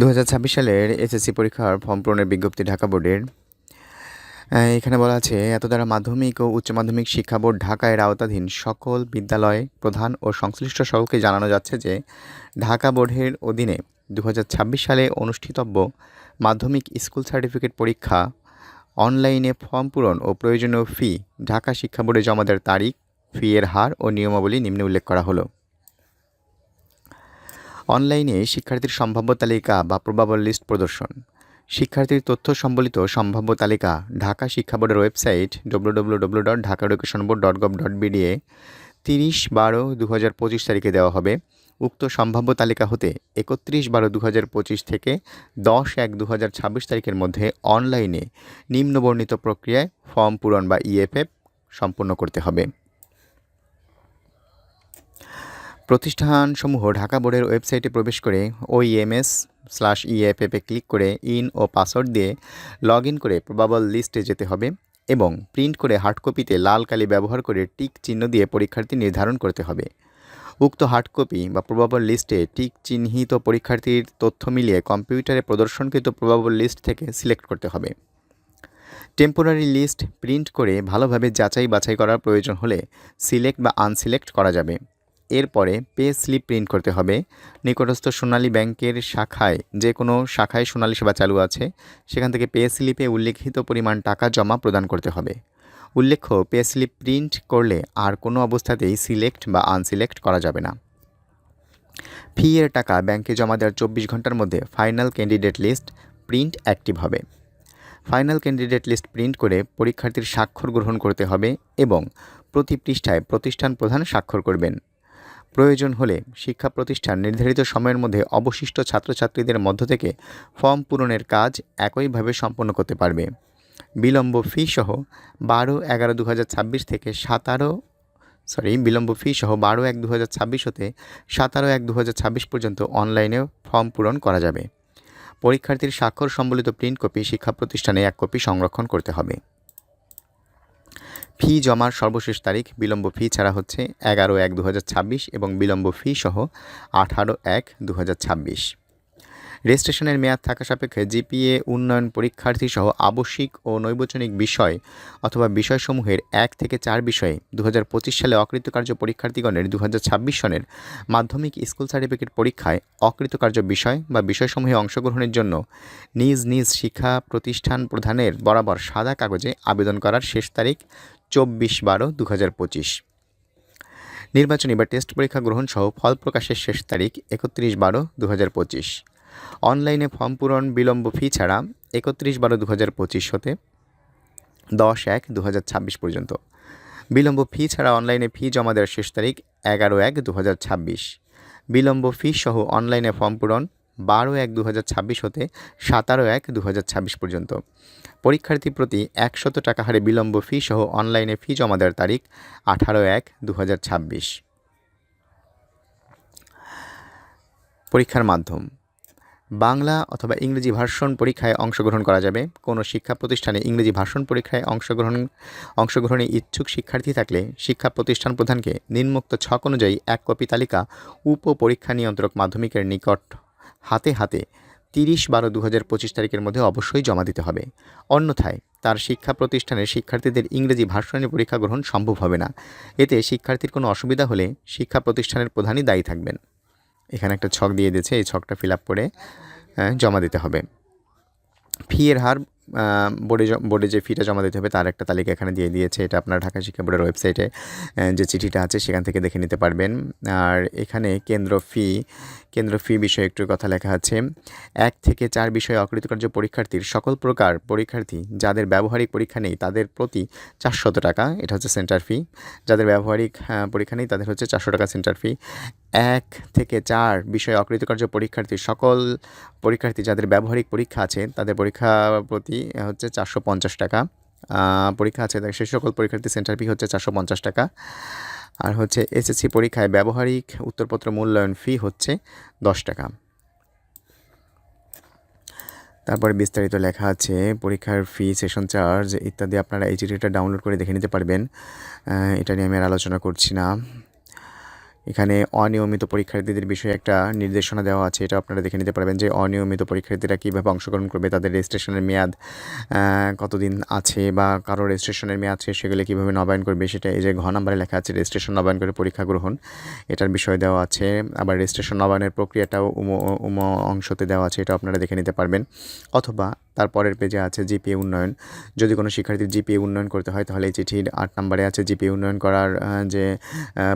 দু হাজার ছাব্বিশ সালের এসএসসি পরীক্ষার ফর্ম পূরণের বিজ্ঞপ্তি ঢাকা বোর্ডের। এখানে বলা আছে এত দ্বারা মাধ্যমিক ও উচ্চ মাধ্যমিক শিক্ষা বোর্ড ঢাকা এর আওতাধীন সকল বিদ্যালয় প্রধান ও সংশ্লিষ্ট সকলকে জানানো যাচ্ছে যে, ঢাকা বোর্ডের অধীনে দু হাজার ছাব্বিশ সালে অনুষ্ঠিতব্য মাধ্যমিক স্কুল সার্টিফিকেট পরীক্ষা, অনলাইনে ফর্ম পূরণ ও প্রয়োজনীয় ফি ঢাকা শিক্ষা বোর্ডে জমা দেওয়ার তারিখ, ফি এর হার ও নিয়মাবলী নিম্নে উল্লেখ করা হলো। অনলাইনে শিক্ষার্থীর সম্ভাব্য তালিকা বা প্রবাবল লিস্ট প্রদর্শন। শিক্ষার্থীর তথ্য সম্বলিত সম্ভাব্য তালিকা ঢাকা শিক্ষা বোর্ডের website W W W dot Dhaka board dot dot তিরিশ বারো দু হাজার পঁচিশ তারিখে দেওয়া হবে। উক্ত সম্ভাব্য তালিকা হতে একত্রিশ বারো দু হাজার পঁচিশ থেকে দশ এক দু হাজার ছাব্বিশ তারিখের মধ্যে অনলাইনে নিম্নবর্ণিত প্রক্রিয়ায় ফর্ম পূরণ বা ইএফএফ সম্পূর্ণ করতে হবে। প্রতিষ্ঠানসমূহ ঢাকা বোর্ডের ওয়েবসাইটে প্রবেশ করে ওইএমএস স্ল্যাশ ইএফএফে ক্লিক করে ইন ও পাসওয়ার্ড দিয়ে লগ ইন করে প্রবাবল লিস্টে যেতে হবে এবং প্রিন্ট করে হার্ড কপিতে লাল কালি ব্যবহার করে টিক চিহ্ন দিয়ে পরীক্ষার্থী নির্ধারণ করতে হবে। উক্ত হার্ড কপি বা প্রবাবল লিস্টে টিক চিহ্নিত পরীক্ষার্থীর তথ্য মিলিয়ে কম্পিউটারে প্রদর্শনকৃত প্রবাবল লিস্ট থেকে সিলেক্ট করতে হবে। টেম্পোরারি লিস্ট প্রিন্ট করে ভালোভাবে যাচাই বাছাই করার প্রয়োজন হলে সিলেক্ট বা আনসিলেক্ট করা যাবে। এরপরে পে স্লিপ প্রিন্ট করতে হবে। নিকটস্থ সোনালী ব্যাংকের শাখায় যে কোনো শাখায় সোনালী সেবা চালু আছে, সেখান থেকে পে স্লিপে উল্লেখিত পরিমাণ টাকা জমা প্রদান করতে হবে। উল্লেখ্য, পে স্লিপ প্রিন্ট করলে আর কোনো অবস্থাতেই সিলেক্ট বা আনসিলেক্ট করা যাবে না। ফি এর টাকা ব্যাংকে জমা দেওয়ার চব্বিশ ঘণ্টার মধ্যে final candidate list print active হবে। ফাইনাল ক্যান্ডিডেট লিস্ট প্রিন্ট করে পরীক্ষার্থীর স্বাক্ষর গ্রহণ করতে হবে এবং প্রতি পৃষ্ঠায় প্রতিষ্ঠান প্রধান স্বাক্ষর করবেন। প্রয়োজন হলে শিক্ষা প্রতিষ্ঠান নির্ধারিত সময়ের মধ্যে অবশিষ্ট ছাত্রছাত্রীদের মধ্য থেকে ফর্ম পূরণের কাজ একইভাবে সম্পন্ন করতে পারবে। বিলম্ব ফি সহ বারো এগারো দু থেকে সাতারো সরি বিলম্ব ফি সহ বারো এক দু হাজার ছাব্বিশ হতে সাতারো এক দু পর্যন্ত অনলাইনে ফর্ম পূরণ করা যাবে। পরীক্ষার্থীর স্বাক্ষর সম্বলিত প্রিন্ট কপি শিক্ষা প্রতিষ্ঠানে এক কপি সংরক্ষণ করতে হবে। ফি জমার সর্বশেষ তারিখ, বিলম্ব ফি ছাড়া হচ্ছে এগারো এক দু এবং বিলম্ব ফি সহ আঠারো এক দু রেজিস্ট্রেশনের মেয়াদ থাকা সাপেক্ষে জিপিএ উন্নয়ন পরীক্ষার্থী সহ আবশ্যিক ও নৈবচনিক বিষয় অথবা বিষয়সমূহের এক থেকে চার বিষয়ে দু হাজার পঁচিশ সালে অকৃতকার্য পরীক্ষার্থীগণের দু হাজার ছাব্বিশ সনের মাধ্যমিক স্কুল সার্টিফিকেট পরীক্ষায় অকৃতকার্য বিষয় বা বিষয়সমূহে অংশগ্রহণের জন্য নিজ নিজ শিক্ষা প্রতিষ্ঠান প্রধানের বরাবর সাদা কাগজে আবেদন করার শেষ তারিখ চব্বিশ বারো দু নির্বাচনী বা টেস্ট পরীক্ষা গ্রহণ সহ ফল প্রকাশের শেষ তারিখ একত্রিশ বারো দু হাজার পঁচিশ। অনলাইনে ফর্ম পূরণ বিলম্ব ফি ছাড়া একত্রিশ বারো দু হাজার পঁচিশ হতে দশ এক দু হাজার ছাব্বিশ পর্যন্ত। বিলম্ব ফি ছাড়া অনলাইনে ফি জমা দেওয়ার শেষ তারিখ এগারো এক দু হাজার ছাব্বিশ। বিলম্ব ফি সহ অনলাইনে ফর্ম পূরণ বারো এক দু হতে সাতারো এক দু পর্যন্ত। পরীক্ষার্থী প্রতি একশত টাকা হারে বিলম্ব ফি সহ অনলাইনে ফি জমা দেওয়ার তারিখ আঠারো এক দু পরীক্ষার মাধ্যম। বাংলা অথবা ইংরেজি ভার্সন পরীক্ষায় অংশগ্রহণ করা যাবে। কোনো শিক্ষা প্রতিষ্ঠানে ইংরেজি ভার্সন পরীক্ষায় অংশগ্রহণ অংশগ্রহণে ইচ্ছুক শিক্ষার্থী থাকলে শিক্ষা প্রতিষ্ঠান প্রধানকে নিম্নোক্ত ছক অনুযায়ী এক কপি তালিকা উপ পরীক্ষা নিয়ন্ত্রক মাধ্যমিকের নিকট হাতে হাতে তিরিশ বারো দু হাজার পঁচিশ তারিখের মধ্যে অবশ্যই জমা দিতে হবে। অন্যথায় তার শিক্ষা প্রতিষ্ঠানের শিক্ষার্থীদের ইংরেজি ভাষণের পরীক্ষা গ্রহণ সম্ভব হবে না। এতে শিক্ষার্থীর কোনো অসুবিধা হলে শিক্ষা প্রতিষ্ঠানের প্রধানই দায়ী থাকবেন। এখানে একটা ছক দিয়ে দিয়েছে, এই ছকটা ফিল আপ করে জমা দিতে হবে। ফি এর হার বোর্ডে বোর্ডে যে ফিটা জমা দিতে হবে, তার একটা তালিকা এখানে দিয়ে দিয়েছে। এটা আপনার ঢাকা শিক্ষা বোর্ডের ওয়েবসাইটে যে চিঠিটা আছে, সেখান থেকে দেখে নিতে পারবেন। আর এখানে কেন্দ্র ফি কেন্দ্র ফি বিষয়ে একটু কথা লেখা আছে। এক থেকে চার বিষয়ে অকৃতকার্য পরীক্ষার্থীর সকল প্রকার পরীক্ষার্থী, যাদের ব্যবহারিক পরীক্ষা নেই, তাদের প্রতি চারশত টাকা, এটা হচ্ছে সেন্টার ফি যাদের ব্যবহারিক পরীক্ষা নেই, তাদের হচ্ছে চারশো টাকা সেন্টার ফি এক থেকে চার বিষয়ে অকৃতকার্য পরীক্ষার্থী সকল পরীক্ষার্থী যাদের ব্যবহারিক পরীক্ষা আছে, তাদের পরীক্ষা প্রতি হচ্ছে চারশো পঞ্চাশ টাকা। পরীক্ষা আছে সে সকল পরীক্ষার্থী সেন্টার ফি হচ্ছে চারশো পঞ্চাশ টাকা। আর হচ্ছে এসএসসি পরীক্ষায় ব্যবহারিক উত্তরপত্র মূল্যায়ন ফি হচ্ছে দশ টাকা। তারপরে বিস্তারিত লেখা আছে, পরীক্ষার ফি, সেশন চার্জ ইত্যাদি আপনারা এই চিঠিটা ডাউনলোড করে দেখে নিতে পারবেন। এটা নিয়ে আমি আর আলোচনা করছি না। এখানে অনিয়মিত পরীক্ষার্থীদের বিষয়ে একটা নির্দেশনা দেওয়া আছে, এটা আপনারা দেখে নিতে পারবেন যে অনিয়মিত পরীক্ষার্থীরা কীভাবে অংশগ্রহণ করবে, তাদের রেজিস্ট্রেশনের মেয়াদ কতদিন আছে বা কারও রেজিস্ট্রেশনের মেয়াদ শেষ সেগুলো কীভাবে নবায়ন করবে সেটা এই যে ঘ নাম্বারে লেখা আছে, রেজিস্ট্রেশন নবায়ন করে পরীক্ষা গ্রহণ, এটার বিষয় দেওয়া আছে। আবার রেজিস্ট্রেশন নবায়নের প্রক্রিয়াটাও উম উম, অংশতে দেওয়া আছে, এটা আপনারা দেখে নিতে পারবেন। অথবা তারপরের পেজে আছে জিপিএ উন্নয়ন। যদি কোনো শিক্ষার্থীর জিপিএ উন্নয়ন করতে হয়, তাহলে এই চিঠির আট নম্বরে আছে জিপিএ উন্নয়ন করার যে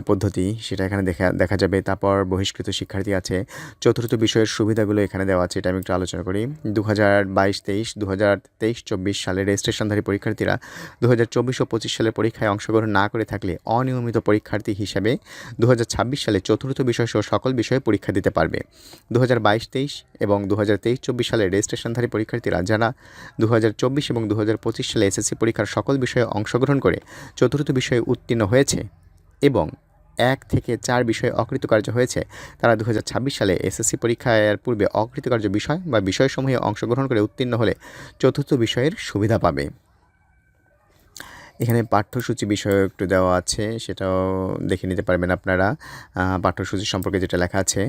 পদ্ধতি, সেটা এখানে দেখা দেখা যাবে। তারপর বহিষ্কৃত শিক্ষার্থী আছে। চতুর্থ বিষয়ের সুবিধাগুলো এখানে দেওয়া আছে, এটা আমি একটু আলোচনা করি। দু হাজার বাইশ তেইশ দু হাজার তেইশ চব্বিশ সালে রেজিস্ট্রেশনধারী পরীক্ষার্থীরা দু হাজার চব্বিশ ও পঁচিশ সালের পরীক্ষায় অংশগ্রহণ না করে থাকলে অনিয়মিত পরীক্ষার্থী হিসাবে দু হাজার ছাব্বিশ সালে চতুর্থ বিষয় সহ সকল বিষয়ে পরীক্ষা দিতে পারবে। দু হাজার বাইশ তেইশ এবং দু হাজার তেইশ চব্বিশ সালে রেজিস্ট্রেশনধারী পরীক্ষার্থীরা যারা দু হাজার চব্বিশ এবং দু হাজার পঁচিশ সালে এসএসসি পরীক্ষার সকল বিষয়ে অংশগ্রহণ করে চতুর্থ বিষয়ে উত্তীর্ণ হয়েছে এবং এক থেকে চার বিষয়ে অকৃতকার্য হয়েছে, তারা দু হাজার ছাব্বিশ সালে এসএসসি পরীক্ষার পূর্বে অকৃতকার্য বিষয় বা বিষয়সমূহে অংশগ্রহণ করে উত্তীর্ণ হলে চতুর্থ বিষয়ের সুবিধা পাবে। এখানে পাঠ্যসূচি বিষয় একটু দেওয়া আছে, সেটাও দেখে নিতে পারবেন আপনারা। পাঠ্যসূচি সম্পর্কে যেটা লেখা আছে,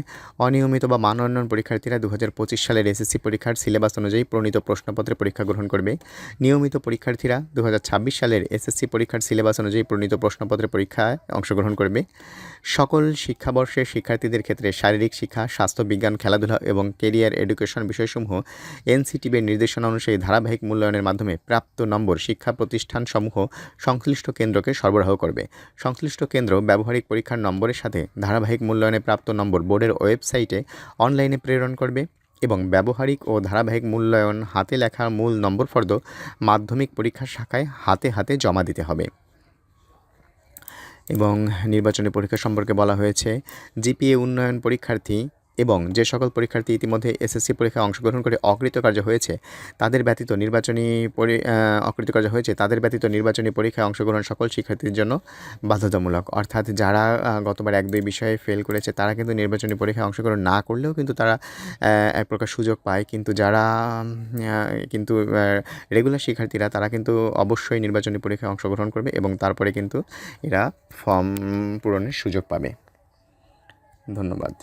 অনিয়মিত বা মান উন্নয়ন পরীক্ষার্থীরা দু হাজার পঁচিশ সালের এসএসসি পরীক্ষার সিলেবাস অনুযায়ী প্রণীত প্রশ্নপত্রে পরীক্ষা গ্রহণ করবে। নিয়মিত পরীক্ষার্থীরা দু হাজার ছাব্বিশ সালের এসএসসি পরীক্ষার সিলেবাস অনুযায়ী প্রণীত প্রশ্নপত্রে পরীক্ষায় অংশগ্রহণ করবে। সকল শিক্ষাবর্ষের শিক্ষার্থীদের ক্ষেত্রে শারীরিক শিক্ষা স্বাস্থ্য বিজ্ঞান খেলাধুলা এবং কেরিয়ার এডুকেশন বিষয়সমূহ এনসিটিবির নির্দেশনা অনুযায়ী ধারাবাহিক মূল্যায়নের মাধ্যমে প্রাপ্ত নম্বর, শিক্ষা প্রতিষ্ঠানসমূহ সংশ্লিষ্ট কেন্দ্রকে সরবরাহ করবে। সংশ্লিষ্ট কেন্দ্র ব্যবহারিক পরীক্ষার নম্বরের সাথে ধারাবাহিক মূল্যায়নে প্রাপ্ত নম্বর বোর্ডের ওয়েবসাইটে অনলাইনে প্রেরণ করবে এবং ব্যবহারিক ও ধারাবাহিক মূল্যায়ন হাতে লেখা মূল নম্বর ফর্দ মাধ্যমিক পরীক্ষার শাখায় হাতে হাতে জমা দিতে হবে। এবং নির্বাচনী পরীক্ষা সম্পর্কে বলা হয়েছে, জিপিএ উন্নয়ন পরীক্ষার্থী এবং যে সকল পরীক্ষার্থী ইতিমধ্যে এসএসসি পরীক্ষায় অংশগ্রহণ করে অকৃতকার্য হয়েছে, তাদের ব্যতীত নির্বাচনী পরি অকৃতকার্য হয়েছে, তাদের ব্যতীত নির্বাচনী পরীক্ষায় অংশগ্রহণ সকল শিক্ষার্থীর জন্য বাধ্যতামূলক। অর্থাৎ যারা গতবার এক দুই বিষয়ে ফেল করেছে, তারা কিন্তু নির্বাচনী পরীক্ষায় অংশগ্রহণ না করলেও কিন্তু তারা এক প্রকার সুযোগ পায়। কিন্তু যারা কিন্তু রেগুলার শিক্ষার্থীরা, তারা কিন্তু অবশ্যই নির্বাচনী পরীক্ষায় অংশগ্রহণ করবে এবং তারপরে কিন্তু এরা ফর্ম পূরণের সুযোগ পাবে। ধন্যবাদ।